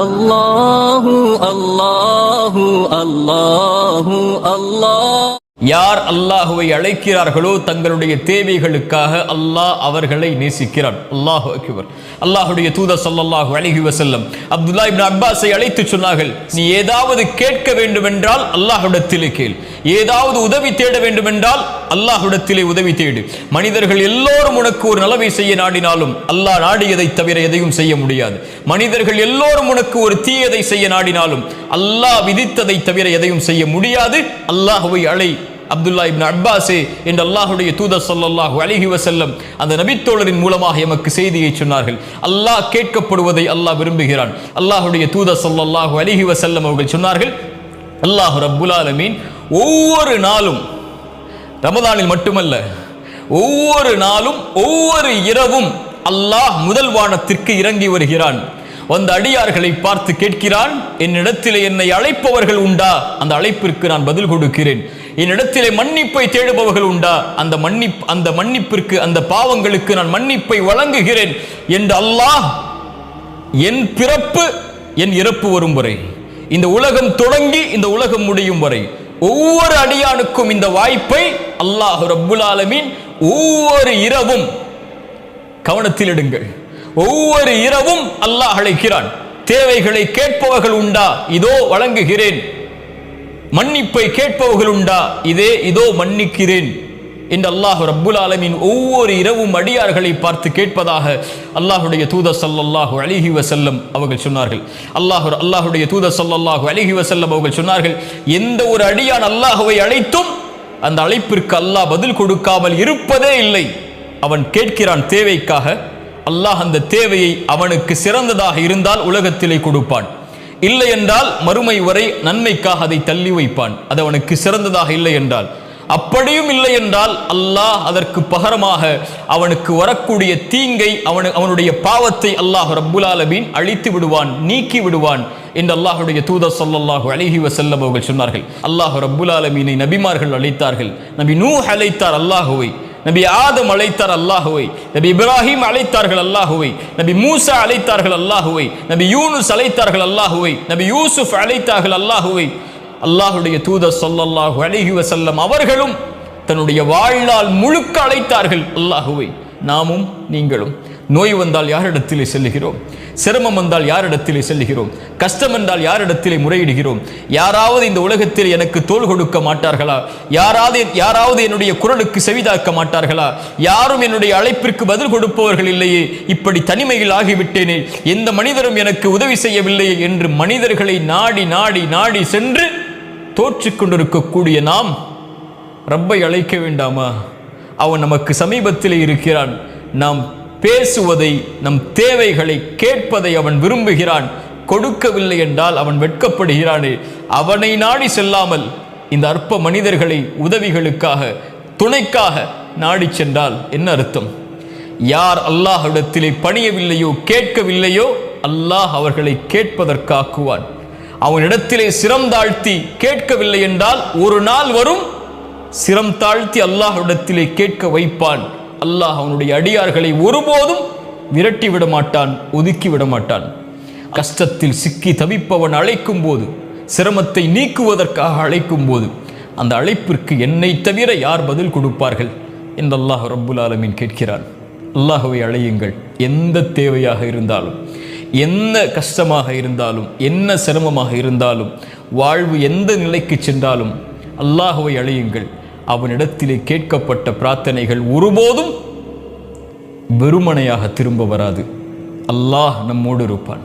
அல்லாஹு அல்லாஹு அல்லாஹு அல்லாஹ். யார் அல்லாஹுவை அழைக்கிறார்களோ தங்களுடைய தேவைகளுக்காக அல்லாஹ் அவர்களை நேசிக்கிறான். அல்லாஹு அக்பர். அல்லாஹுடைய தூத சொல்லல்லாஹு அழகி வசல்லம் அப்துல்லா இப்னு அப்பாஸை அழைத்து சொன்னார்கள் நீ ஏதாவது கேட்க வேண்டுமென்றால் அல்லாஹுடத்திலே கேள். ஏதாவது உதவி தேட வேண்டுமென்றால் அல்லாஹுடத்திலே உதவி தேடு. மனிதர்கள் எல்லோரும் உனக்கு ஒரு நலவை செய்ய நாடினாலும் அல்லாஹ் நாடியதை தவிர எதையும் செய்ய முடியாது. மனிதர்கள் எல்லோரும் உனக்கு ஒரு தீயதை செய்ய நாடினாலும் அல்லாஹ் விதித்ததை தவிர எதையும் செய்ய முடியாது. அல்லாஹுவை அழை. அப்துல்லா இப்னு அப்பாஸே என்று அல்லாஹுடைய தூதர் சொல்லல்லாஹு அலைஹி வசல்லம் அந்த நபித்தோழரின் மூலமாக எமக்கு செய்தியை சொன்னார்கள். அல்லாஹ் கேட்கப்படுவதை அல்லாஹ் விரும்புகிறான். அல்லாஹுடைய தூதர் சொல்லல்லாஹு அலைஹி வசல்லம் அவர்கள் சொன்னார்கள் அல்லாஹு ரப்புல் ஆலமீன் ஒவ்வொரு நாளும் ரமதானில் மட்டுமல்ல ஒவ்வொரு நாளும் ஒவ்வொரு இரவும் அல்லாஹ் முதல் வானத்திற்கு இறங்கி வருகிறான். வந்த அடியார்களை பார்த்து கேட்கிறான் என்னிடத்திலே என்னை அழைப்பவர்கள் உண்டா? அந்த அழைப்பிற்கு நான் பதில் கொடுக்கிறேன். என்னிடத்திலே மன்னிப்பை தேடுபவர்கள் உண்டா? அந்த மன்னிப் அந்த மன்னிப்பிற்கு அந்த பாவங்களுக்கு நான் மன்னிப்பை வழங்குகிறேன் என்று அல்லாஹ் என் பிறப்பு என் இறப்பு வரும் வரை இந்த உலகம் தொடங்கி இந்த உலகம் முடியும் வரை ஒவ்வொரு அடியானுக்கும் இந்த வாய்ப்பை அல்லாஹ் ரப்புல் ஒவ்வொரு இரவும் கவனத்தில் எடுங்கள். ஒவ்வொரு இரவும் அல்லாஹ் அழைக்கிறான். தேவைகளை கேட்பவர்கள் உண்டா? இதோ வழங்குகிறேன். மன்னிப்பை கேட்பவர்கள் உண்டா? இதே இதோ மன்னிக்கிறேன். என்று அல்லாஹ் ரப்புல் ஆலமீன் ஒவ்வொரு இரவும் அடியார்களை பார்த்து கேட்பதாக அல்லாஹுடைய தூத ஸல்லல்லாஹு அலைஹி வசல்லம் அவர்கள் சொன்னார்கள். அல்லாஹ் அல்லாஹுடைய தூத ஸல்லல்லாஹு அலைஹி வசல்லம் அவர்கள் சொன்னார்கள் எந்த ஒரு அடியான் அல்லாஹுவை அழைத்தும் அந்த அழைப்பிற்கு அல்லாஹ் பதில் கொடுக்காமல் இருப்பதே இல்லை. அவன் கேட்கிறான் தேவைக்காக. அல்லாஹ் அந்த தேவையை அவனுக்கு சிறந்ததாக இருந்தால் உலகத்திலே கொடுப்பான். இல்லை என்றால் மறுமை வரை நன்மைக்காக அதை தள்ளி வைப்பான். அது அவனுக்கு சிறந்ததாக இல்லை என்றால். அப்படியும் இல்லை என்றால் அல்லாஹ் அதற்கு பகரமாக அவனுக்கு வரக்கூடிய தீங்கை அவனு அவனுடைய பாவத்தை அல்லாஹ் ரப்புல் அழித்து விடுவான் நீக்கி விடுவான் என்று அல்லாஹுடைய தூதர் சொல்லல்லாஹு அலைஹி வஸல்லம் அவர்கள் சொன்னார்கள். அல்லாஹ் ரப்புலாலமீனை நபிமார்கள் அழைத்தார்கள். நபி நூ அழைத்தார் அல்லாஹுவை. நபி ஆதம் அழைத்தார் அல்லாஹுவை. நபி இப்ராஹிம் அழைத்தார்கள் அல்லாஹுவை. நபி மூசா அழைத்தார்கள் அல்லாஹுவை. நபி யூனுஸ் அழைத்தார்கள் அல்லாஹுவை. நபி யூசுப் அழைத்தார்கள் அல்லாஹுவை. அல்லாஹுடைய தூதர் சொல்லல்லாஹு அழகி வசல்லம் அவர்களும் தன்னுடைய வாழ்நாள் முழுக்க அழைத்தார்கள். அல்லாஹுவை நாமும் நீங்களும். நோய் வந்தால் யாரிடத்திலே செல்லுகிறோம்? சிரமம் வந்தால் யாரிடத்திலே செல்லுகிறோம்? கஷ்டம் என்றால் யாரிடத்திலே முறையிடுகிறோம்? யாராவது இந்த உலகத்தில் எனக்கு தோள் கொடுக்க மாட்டார்களா? யாராவது யாராவது என்னுடைய குரலுக்கு செவிதாக்க மாட்டார்களா? யாரும் என்னுடைய அழைப்பிற்கு பதில் கொடுப்பவர்கள் இல்லையே. இப்படி தனிமையில் ஆகிவிட்டேனே. எந்த மனிதரும் எனக்கு உதவி செய்யவில்லையே என்று மனிதர்களை நாடி நாடி நாடி சென்று தோற்றி கொண்டிருக்கக்கூடிய நாம் ரப்பை அழைக்க வேண்டாமா? அவன் நமக்கு சமீபத்தில் இருக்கிறான். நாம் பேசுவதை நம் தேவைகளை கேட்பதை அவன் விரும்புகிறான். கொடுக்கவில்லை என்றால் அவன் வெட்கப்படுகிறானே. அவனை நாடி செல்லாமல் இந்த அற்ப மனிதர்களை உதவிகளுக்காக துணைக்காக நாடி சென்றால் என்ன அர்த்தம்? யார் அல்லாஹ் இடத்திலே பணியவில்லையோ கேட்கவில்லையோ அல்லாஹ் அவர்களை கேட்பதற்காக்குவான். அவனிடத்திலே சிரம் தாழ்த்தி கேட்கவில்லை என்றால் ஒரு நாள் வரும் சிரம் தாழ்த்தி அல்லாஹ்விடத்திலே கேட்க வைப்பான். அல்லாஹ் அவனுடைய அடியார்களை ஒருபோதும் விரட்டி விட மாட்டான் ஒதுக்கி விட மாட்டான். கஷ்டத்தில் சிக்கி தவிப்பவன் அழைக்கும் போது சிரமத்தை நீக்குவதற்காக அழைக்கும் போது அந்த அழைப்பிற்கு என்னை தவிர யார் பதில் கொடுப்பார்கள் என்று அல்லாஹ் ரப்புல் ஆலமீன் கேட்கிறான். அல்லாஹுவை அழையுங்கள் எந்த தேவையாக இருந்தாலும். என்ன கஷ்டமாக இருந்தாலும் என்ன சிரமமாக இருந்தாலும் வாழ்வு எந்த நிலைக்கு சென்றாலும் அல்லாஹுவை அழையுங்கள். அவனிடத்திலே கேட்கப்பட்ட பிரார்த்தனைகள் ஒருபோதும் வெறுமனையாக திரும்ப வராது. அல்லாஹ் நம்மோடு இருப்பான்.